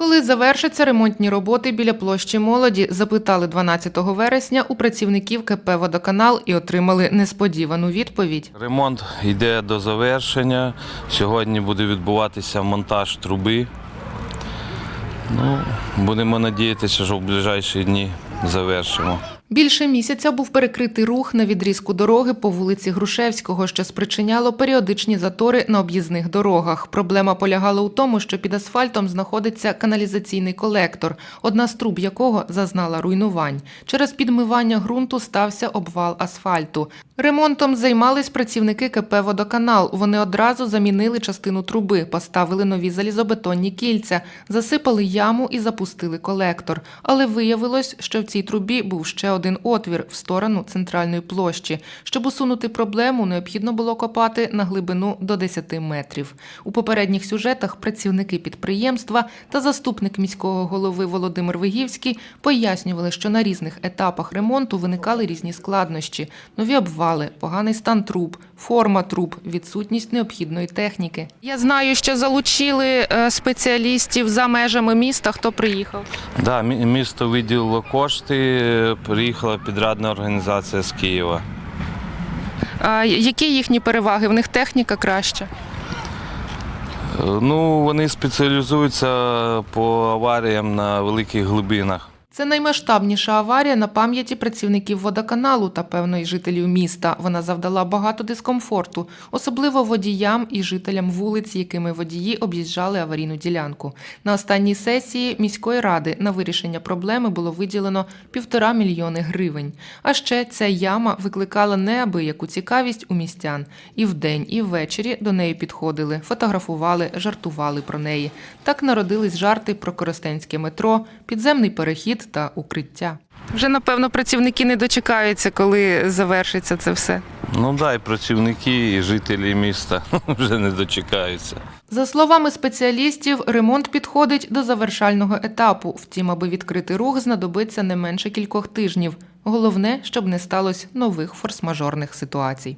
Коли завершаться ремонтні роботи біля площі молоді, запитали 12 вересня у працівників КП «Водоканал» і отримали несподівану відповідь. Ремонт йде до завершення. Сьогодні буде відбуватися монтаж труби. Ну, будемо надіятися, що в ближайші дні завершимо. Більше місяця був перекритий рух на відрізку дороги по вулиці Грушевського, що спричиняло періодичні затори на об'їзних дорогах. Проблема полягала у тому, що під асфальтом знаходиться каналізаційний колектор, одна з труб якого зазнала руйнувань. Через підмивання ґрунту стався обвал асфальту. Ремонтом займались працівники КП «Водоканал». Вони одразу замінили частину труби, поставили нові залізобетонні кільця, засипали яму і запустили колектор. Але виявилось, що в цій трубі був ще один отвір в сторону центральної площі. Щоб усунути проблему, необхідно було копати на глибину до 10 метрів. У попередніх сюжетах працівники підприємства та заступник міського голови Володимир Вигівський пояснювали, що на різних етапах ремонту виникали різні складнощі: нові обвали, поганий стан труб, форма труб, відсутність необхідної техніки. Я знаю, що залучили е, спеціалістів за межами міста. Хто приїхав? Да, місто виділило кошти, приїхала підрядна організація з Києва. Які їхні переваги? В них техніка краща. Е, Ну, вони спеціалізуються по аваріям на великих глибинах. Це наймасштабніша аварія на пам'яті працівників водоканалу та певно й жителів міста. Вона завдала багато дискомфорту, особливо водіям і жителям вулиць, якими водії об'їжджали аварійну ділянку. На останній сесії міської ради на вирішення проблеми було виділено півтора мільйони гривень. А ще ця яма викликала неабияку цікавість у містян. І вдень, і ввечері до неї підходили, фотографували, жартували про неї. Так народились жарти про Коростенське метро, підземний перехід та укриття. Вже напевно працівники не дочекаються, коли завершиться це все. Ну да, і працівники, і жителі міста вже не дочекаються. За словами спеціалістів, ремонт підходить до завершального етапу. Втім, аби відкрити рух, знадобиться не менше кількох тижнів. Головне, щоб не сталося нових форс-мажорних ситуацій.